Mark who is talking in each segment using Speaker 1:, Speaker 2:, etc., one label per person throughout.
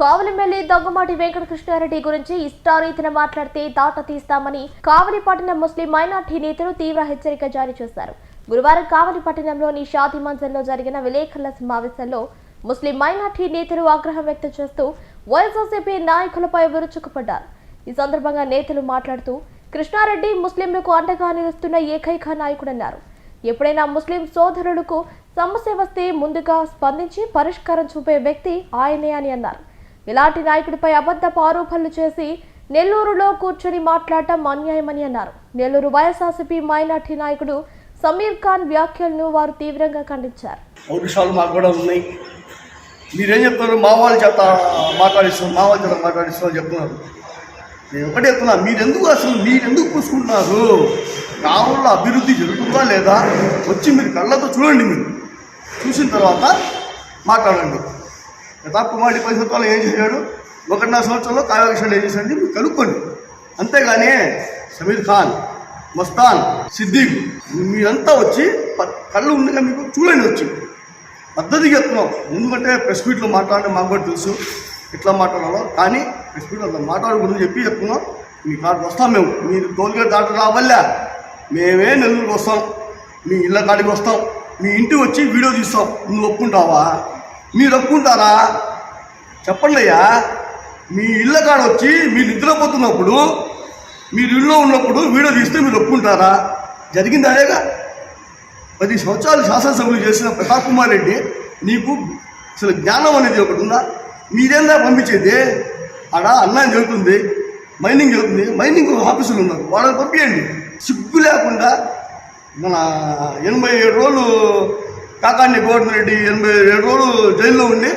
Speaker 1: కావలిమెల్లి దొంగమాటి వెంకటకృష్ణారెడ్డి గురించి ఇష్టారీతిన మాట్లాడితే దాట తీస్తామని కావలిపట్టణం ముస్లిం మైనార్టీ నేతలు తీవ్ర హెచ్చరిక జారీ చేశారు. గురువారం కావలిపట్టణంలోని షాది మంచంలో జరిగిన విలేకరుల సమావేశంలో ముస్లిం మైనార్టీ నేతలు ఆగ్రహం వ్యక్తం చేస్తూ వైఎస్ఆర్సీపీ నాయకులపై విరుచుకుపడ్డారు. ఈ సందర్భంగా నేతలు మాట్లాడుతూ కృష్ణారెడ్డి ముస్లింలకు అండగా నిలుస్తున్న ఏకైక నాయకుడన్నారు. ఎప్పుడైనా ముస్లిం సోదరులకు సమస్య వస్తే ముందుగా స్పందించి పరిష్కారం చూపే వ్యక్తి ఆయనే అని అన్నారు. ఇలాంటి నాయకుడిపై అబద్ధపు ఆరోపణలు చేసి నెల్లూరులో కూర్చొని మాట్లాడటం అన్యాయమని అన్నారు. నెల్లూరు వైఎస్ఆర్సీపీ మైనార్టీ నాయకుడు సమీర్ ఖాన్ వ్యాఖ్యలను వారు తీవ్రంగా ఖండించారు.
Speaker 2: పౌరుషాలు మాకు కూడా ఉన్నాయి. మీరేం చెప్తున్నారు? మా వాళ్ళ చేత మాట్లాడిస్తాం మా వాళ్ళ చేత మాట్లాడిస్తాం చెప్తున్నారు. నేను ఒకటే చెప్తున్నా మీరెందుకు అసలు మీరెందుకు పూసుకుంటున్నారు గ్రామంలో అభివృద్ధి జరుగుతుందా లేదా? వచ్చి మీరు కళ్ళతో చూడండి మీరు. చూసిన తర్వాత మాట్లాడండి. ప్రతాప్ కుమార్ పది సంవత్సరాలు ఏం చేశాడు? ఒకటిన్నర సంవత్సరంలో కావ్యకృష్ణుడు ఏం చేశాడు? మీరు కనుక్కోండి అంతేగాని సమీర్ ఖాన్ మస్తాన్ సిద్దిక్ మీరంతా వచ్చి కళ్ళు ఉండగా మీకు చూడండి వచ్చి. పద్ధతిగా ఎత్తున్నాం ఎందుకంటే ప్రెస్ మీట్లో మాట్లాడితే మాకు కూడా తెలుసు ఎట్లా మాట్లాడాలో. కానీ ప్రెస్ మీట్లో అట్లా మాట్లాడకూడదు చెప్పి చెప్తున్నాం. మీ కాడికి వస్తాం మేము. మీరు టోల్గేట్ దాటి రావల్లా. మేమే నెల్లూరుకి వస్తాం. మీ ఇళ్ళ కాడికి వస్తాం. మీ ఇంటికి వచ్చి వీడియో తీస్తాం. నువ్వు ఒప్పుకుంటావా? మీరు ఒప్పుకుంటారా చెప్పండి అయ్యా మీ ఇళ్ళ కాడ వచ్చి మీరు నిద్రపోతున్నప్పుడు మీరు ఇళ్ళలో ఉన్నప్పుడు వీడియో తీస్తే మీరు ఒప్పుకుంటారా? జరిగింది అదేగా పది సంవత్సరాలు శాసనసభ్యులు చేసిన ప్రతాప్ కుమార్ రెడ్డి నీకు అసలు జ్ఞానం అనేది ఒకటి ఉందా? మీరేందా పంపించేది? ఆడ అన్నం జరుగుతుంది మైనింగ్ జరుగుతుంది మైనింగ్ ఆఫీసులు ఉన్నారు వాళ్ళని పంపించండి సిగ్గు లేకుండా మన ఎనభై ఏడు రోజులు కాకాన్ని గోవర్ధన్ రెడ్డి ఎనభై ఏడు రోజులు జైల్లో ఉండి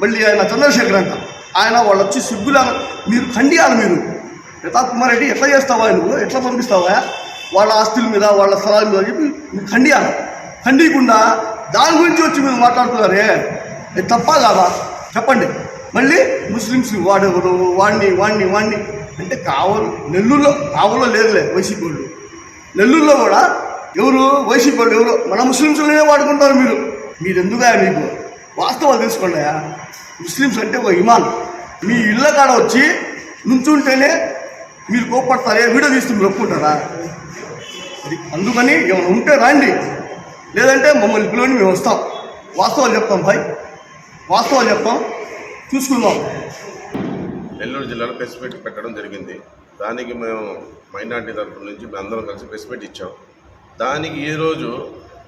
Speaker 2: మళ్ళీ ఆయన చంద్రశేఖర్ అంట. ఆయన వాళ్ళు వచ్చి సిగ్గులా మీరు ఖండియాలి మీరు. ప్రతాప్ కుమార్ రెడ్డి ఎట్లా చేస్తావా నువ్వు? ఎట్లా పంపిస్తావా? వాళ్ళ ఆస్తుల మీద వాళ్ళ స్థలాల మీద చెప్పి మీరు ఖండియాలి. ఖండియకుండా దాని గురించి వచ్చి మీరు మాట్లాడుతున్నారే? ఇది తప్ప కాదా? చెప్పండి. మళ్ళీ ముస్లిమ్స్ వాడెవరు? వాడిని వాడిని వాడిని అంటే కావలు నెల్లూరులో కావలో లేదులే వైసీపీ వాళ్ళు. నెల్లూరులో కూడా ఎవరు? వైసీపీ వాళ్ళు ఎవరు? మన ముస్లిమ్స్లోనే వాడుకుంటారు మీరు. మీరు ఎందుగా మీకు? వాస్తవాలు తెలుసుకోండి ముస్లిమ్స్ అంటే ఒక ఇమాన్. మీ ఇళ్ళ కాడ వచ్చి నుంచుంటేనే మీరు కోప్పడతారే? వీడియో తీస్తే మీరు ఒప్పుకుంటారా? అది అందుకని ఏమైనా ఉంటే రండి. లేదంటే మమ్మల్ని పిలువని మేము వస్తాం. వాస్తవాలు చెప్తాం భాయ్. వాస్తవాలు చెప్తాం. చూసుకుందాం.
Speaker 3: నెల్లూరు జిల్లాలో ప్రెస్ మీట్ పెట్టడం జరిగింది. దానికి మేము మైనార్టీ తరఫు నుంచి మేము అందరం కలిసి ప్రెస్ మీట్ ఇచ్చాం. దానికి ఈరోజు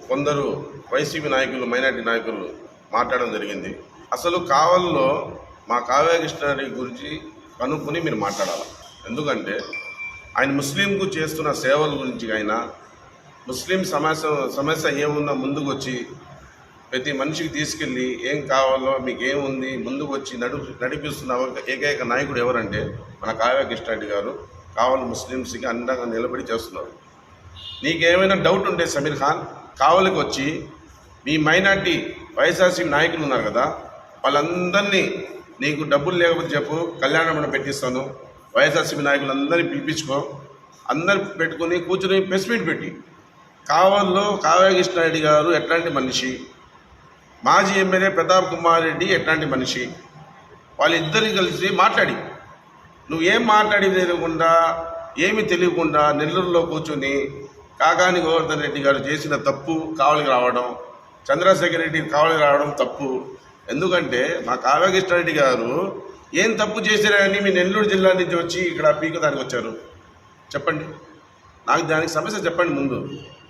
Speaker 3: కొందరు వైసీపీ నాయకులు మైనార్టీ నాయకులు మాట్లాడడం జరిగింది. అసలు కావల్లో మా కావ్య కృష్ణారెడ్డి గురించి కనుక్కొని మీరు మాట్లాడాలి? ఎందుకంటే ఆయన ముస్లింకు చేస్తున్న సేవల గురించి అయినా ముస్లిం సమస్య సమస్య ఏముందో ముందుకు వచ్చి ప్రతి మనిషికి తీసుకెళ్ళి ఏం కావాలో మీకు ఏముంది ముందుకు వచ్చి నడు నడిపిస్తున్న ఒక ఏకైక నాయకుడు ఎవరంటే మన కావ్య కృష్ణారెడ్డి గారు. కావాలి ముస్లిమ్స్కి అందంగా నిలబడి చేస్తున్నారు. నీకేమైనా డౌట్ ఉంటే సమీర్ ఖాన్ కావలికి వచ్చి మీ మైనార్టీ వైఎస్ఆర్సీ నాయకులు ఉన్నారు కదా వాళ్ళందరినీ నీకు డబ్బులు లేకపోతే చెప్పు కళ్యాణ మండపం పెట్టిస్తాను. వైఎస్ఆర్సీపీ నాయకులందరినీ పిలిపించుకో. అందరు పెట్టుకొని కూర్చుని ప్రెస్ మీట్ పెట్టి. కావల్లో కావ్య కృష్ణారెడ్డి గారు ఎట్లాంటి మనిషి? మాజీ ఎమ్మెల్యే ప్రతాప్ కుమార్ రెడ్డి ఎట్లాంటి మనిషి? వాళ్ళిద్దరిని కలిసి మాట్లాడి. నువ్వు ఏం మాట్లాడి తెలియకుండా ఏమి తెలియకుండా నెల్లూరులో కూర్చొని కాగాని గోవర్ధన్ రెడ్డి గారు చేసిన తప్పు కావలికి రావడం చంద్రశేఖర్ రెడ్డి కావలికి రావడం తప్పు. ఎందుకంటే మా కావ్యకృష్ణారెడ్డి గారు ఏం తప్పు చేశారని మీ నెల్లూరు జిల్లా నుంచి వచ్చి ఇక్కడ పీక దానికి వచ్చారు? చెప్పండి. నాకు దానికి సమస్య చెప్పండి ముందు.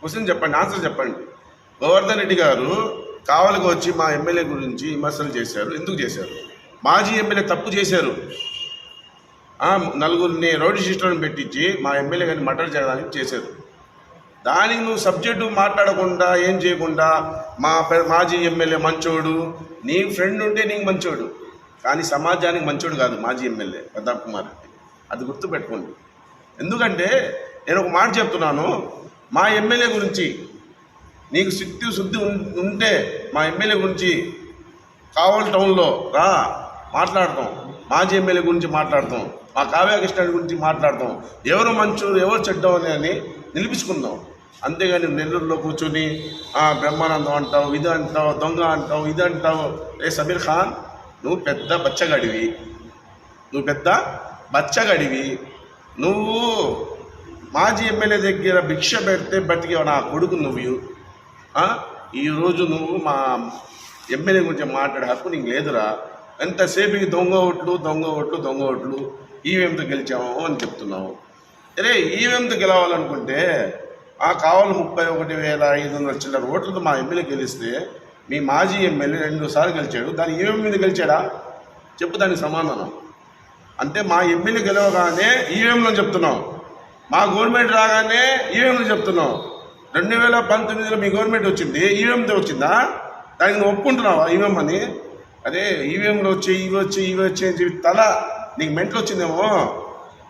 Speaker 3: క్వశ్చన్ చెప్పండి ఆన్సర్ చెప్పండి. గోవర్ధన్ రెడ్డి గారు కావలికి వచ్చి మా ఎమ్మెల్యే గురించి విమర్శలు చేశారు. ఎందుకు చేశారు? మాజీ ఎమ్మెల్యే తప్పు చేశారు. నలుగురిని రౌడీ సిస్టర్ని పెట్టించి మా ఎమ్మెల్యే గారిని మటర్ చేయడానికి చేశారు. దానికి నువ్వు సబ్జెక్టు మాట్లాడకుండా ఏం చేయకుండా మా మాజీ ఎమ్మెల్యే మంచోడు నీ ఫ్రెండ్ ఉంటే నీకు మంచోడు. కానీ సమాజానికి మంచోడు కాదు మాజీ ఎమ్మెల్యే ప్రతాప్ కుమార్ రెడ్డి. అది గుర్తుపెట్టుకోండి. ఎందుకంటే నేను ఒక మాట చెప్తున్నాను. మా ఎమ్మెల్యే గురించి నీకు శుద్ధి శుద్ధి ఉం- ఉంటే మా ఎమ్మెల్యే గురించి కావల్ టౌన్లో రా మాట్లాడతాం. మాజీ ఎమ్మెల్యే గురించి మాట్లాడతాం. మా కావ్య కృష్ణ గురించి మాట్లాడతాం. ఎవరు మంచు ఎవరు చెడ్డం అని అని నిలిపించుకుందాం. అంతేగాని నెల్లూరులో కూర్చొని "ఆ, బ్రహ్మానందం అంటావు ఇది అంటావు దొంగ అంటావు ఇది అంటావు. ఏ సమీర్ ఖాన్ నువ్వు పెద్ద బచ్చగాడివి. నువ్వు పెద్ద బచ్చగాడివి. నువ్వు మాజీ ఎమ్మెల్యే దగ్గర భిక్ష పెడితే బతికే నా కొడుకు నువ్వు. ఈరోజు నువ్వు మా ఎమ్మెల్యే గురించి మాట్లాడే హక్కు నీకు లేదురా. ఎంతసేపు దొంగ ఓట్లు దొంగ ఓట్లు దొంగ ఓట్లు ఈవీఎంతో గెలిచాము అని చెప్తున్నావు. అరే ఈవీఎంతో గెలవాలనుకుంటే ఆ కావాలి ముప్పై ఒకటి వేల ఐదు వందల చిల్లర ఓట్లతో మా ఎమ్మెల్యే గెలిస్తే మీ మాజీ ఎమ్మెల్యే రెండు సార్లు గెలిచాడు. దాని ఈవీఎం మీద గెలిచాడా? చెప్పు దానికి సమాధానం. అంటే మా ఎమ్మెల్యే గెలవగానే ఈవీఎంలో చెప్తున్నాం. మా గవర్నమెంట్ రాగానే ఈవీఎంలో చెప్తున్నాం. రెండు వేల పంతొమ్మిదిలో మీ గవర్నమెంట్ వచ్చింది ఈవీఎంతో వచ్చిందా? దానికి నువ్వు ఒప్పుకుంటున్నావా ఈవీఎం అని? అదే ఈవీఎంలో వచ్చి ఇవి వచ్చి ఇవి వచ్చి అని చెప్పి తల నీకు మెంట్లు వచ్చిందేమో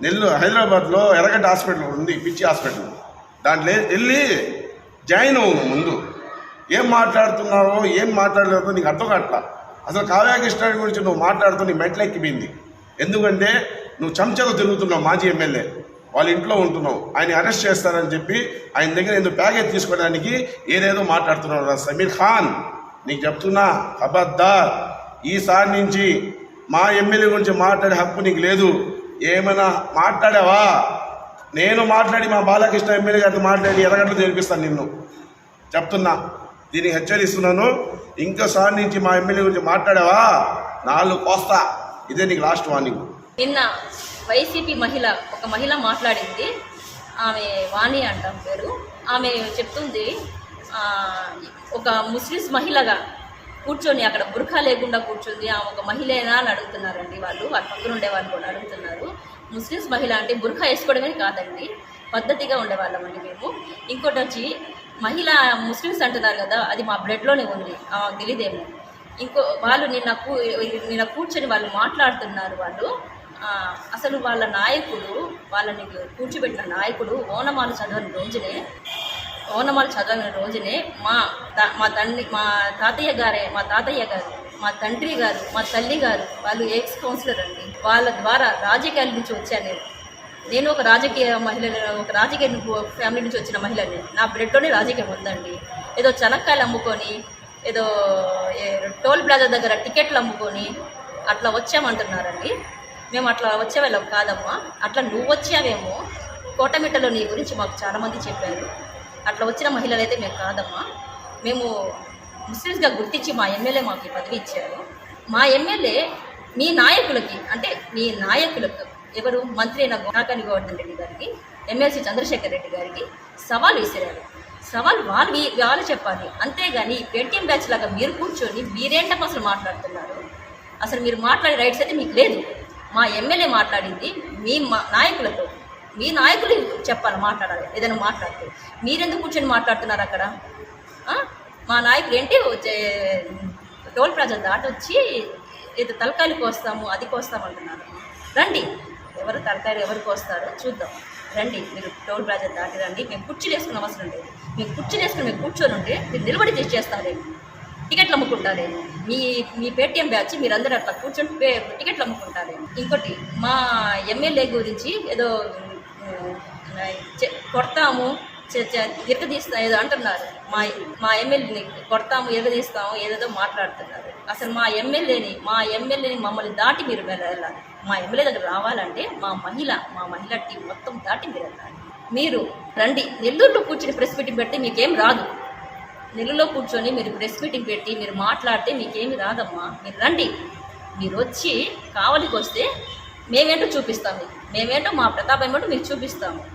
Speaker 3: నెల్లూరు హైదరాబాద్లో ఎర్రగడ్డ హాస్పిటల్ ఉంది పిచ్చి హాస్పిటల్. దాంట్లో వెళ్ళి జాయిన్ అవును ముందు. ఏం మాట్లాడుతున్నావో ఏం మాట్లాడలేదో నీకు అర్థం కావట్లా? అసలు కావ్య గురించి నువ్వు మాట్లాడుతూ నీ మెంటలు ఎక్కిపోయింది. ఎందుకంటే నువ్వు చెంచాతో తిరుగుతున్నావు మాజీ ఎమ్మెల్యే. వాళ్ళ ఇంట్లో ఉంటున్నావు. ఆయన అరెస్ట్ చేస్తారని చెప్పి ఆయన దగ్గర ఎందుకు ప్యాకేజ్ తీసుకోవడానికి ఏదేదో మాట్లాడుతున్నావు రా సమీర్ ఖాన్. నీకు చెప్తున్నా అబద్దార్ ఈసారి నుంచి మా ఎమ్మెల్యే గురించి మాట్లాడే హక్కు నీకు లేదు. ఏమైనా మాట్లాడావా? నేను మాట్లాడి మా బాలకృష్ణ ఎమ్మెల్యే గారితో మాట్లాడి ఎర్రగడ్డలు తెలిపిస్తాను నిన్ను. చెప్తున్నా. దీనికి హెచ్చరిస్తున్నాను. ఇంకోసారి నుంచి మా ఎమ్మెల్యే గురించి మాట్లాడావా? నాలుగు కోస్తా. ఇదే నీకు లాస్ట్ వార్నింగ్
Speaker 4: నిన్న వైసీపీ మహిళ ఒక మహిళ మాట్లాడింది. ఆమె వాణి అంటాం పేరు. ఆమె చెప్తుంది ఒక ముస్లిమ్స్ మహిళగా కూర్చొని అక్కడ బుర్ఖా లేకుండా కూర్చుంది ఆమె ఒక మహిళేనా అని అడుగుతున్నారండి వాళ్ళు. వాళ్ళ పక్కన ఉండే వాళ్ళు కూడా అడుగుతున్నారు. ముస్లిమ్స్ మహిళ అంటే బుర్ఖా వేసుకోవడమే కాదండి పద్ధతిగా ఉండేవాళ్ళమండి మేము. ఇంకోటి వచ్చి మహిళ ముస్లిమ్స్ అంటున్నారు కదా అది మా బ్లడ్లోనే ఉంది. ఆమెకు తెలియదేమో ఇంకో వాళ్ళు నిన్న కూ నిన్న కూర్చొని వాళ్ళు మాట్లాడుతున్నారు వాళ్ళు. అసలు వాళ్ళ నాయకుడు వాళ్ళని కూర్చోబెట్టిన నాయకుడు ఓనమాలు చదవని రోజునే ఓనమాలు చదవని రోజునే మా మా తండ్రి మా తాతయ్య గారే మా తాతయ్య గారు మా తండ్రి గారు మా తల్లి గారు వాళ్ళు ఎక్స్ కౌన్సిలర్ అండి. వాళ్ళ ద్వారా రాజకీయాల నుంచి వచ్చాను నేను. నేను ఒక రాజకీయ మహిళ ఒక రాజకీయ ఫ్యామిలీ నుంచి వచ్చిన మహిళని. నా బ్లడ్లోనే రాజకీయం ఉందండి. ఏదో చెనక్కాయలు అమ్ముకొని ఏదో టోల్ ప్లాజా దగ్గర టికెట్లు అమ్ముకొని అట్లా వచ్చామంటున్నారండి. మేము అట్లా వచ్చే వాళ్ళం కాదమ్మా. అట్లా నువ్వు వచ్చావేమో కోటమిట్టలో నీ గురించి మాకు చాలామంది చెప్పారు. అట్లా వచ్చిన మహిళలు అయితే మేము కాదమ్మా. మేము ముస్లిమ్స్గా గుర్తించి మా ఎమ్మెల్యే మాకు పదవి ఇచ్చారు. మా ఎమ్మెల్యే మీ నాయకులకి అంటే మీ నాయకులకు ఎవరు? మంత్రి అయిన నాకాని గోవర్ధన్ రెడ్డి గారికి ఎమ్మెల్సీ చంద్రశేఖర్ రెడ్డి గారికి సవాల్ విసిరారు. సవాల్ వాళ్ళు వాళ్ళు చెప్పాలి. అంతేగాని పేటీఎం బ్యాచ్ లాగా మీరు కూర్చొని మీరేంటప్ప అసలు మాట్లాడుతున్నారు? అసలు మీరు మాట్లాడే రైట్స్ అయితే మీకు లేదు. మా ఎమ్మెల్యే మాట్లాడింది మీ మా నాయకులతో. మీ నాయకులు చెప్పాలి మాట్లాడాలి. ఏదైనా మాట్లాడితే. మీరెందుకు కూర్చొని మాట్లాడుతున్నారు అక్కడ? మా నాయకులు ఏంటి? వచ్చే- టోల్ ప్లాజా దాటొచ్చి ఏదో తలకాయలు కోస్తాము అది కోస్తాము అంటున్నారు. రండి. ఎవరు తలకాయలు ఎవరు కోస్తారో చూద్దాం. రండి మీరు టోల్ ప్లాజా దాటి రండి. మేము కుర్చీలు వేసుకున్న అవసరం లేదు. మేము కుర్చీలు వేసుకుని మేము కూర్చొని ఉంటే మీరు నిలబడి చేసి చేస్తారేమో టికెట్లు అమ్ముకుంటారే? మీ మీ పేటీఎం బ్యాచ్ మీరందరూ అట్లా కూర్చొని పే టికెట్లు అమ్ముకుంటారే? ఇంకోటి మా ఎమ్మెల్యే గురించి ఏదో కొడతాము ఇరగదీస్తా ఏదో అంటున్నారు. మా మా ఎమ్మెల్యేని కొడతాము ఎరగదీస్తాము ఏదేదో మాట్లాడుతున్నారు. అసలు మా ఎమ్మెల్యేని మా ఎమ్మెల్యేని మమ్మల్ని దాటి మీరు వెళ్ళాలి? మా ఎమ్మెల్యే దగ్గర రావాలంటే మా మహిళ మా మహిళ టీం మొత్తం దాటి మీరు వెళ్ళాలి. మీరు రండి. నెల్లూరులో కూర్చొని ప్రెస్ మీటింగ్ పెడితే మీకేం రాదు. నెల్లూరులో కూర్చొని మీరు ప్రెస్ మీటింగ్ పెట్టి మీరు మాట్లాడితే మీకేమి రాదమ్మా. మీరు రండి. మీరు వచ్చి కావలికి వస్తే మేమేంటో చూపిస్తాం మీకు. మేమేంటో మా ప్రతాపం ఏమిటో మీకు చూపిస్తాము.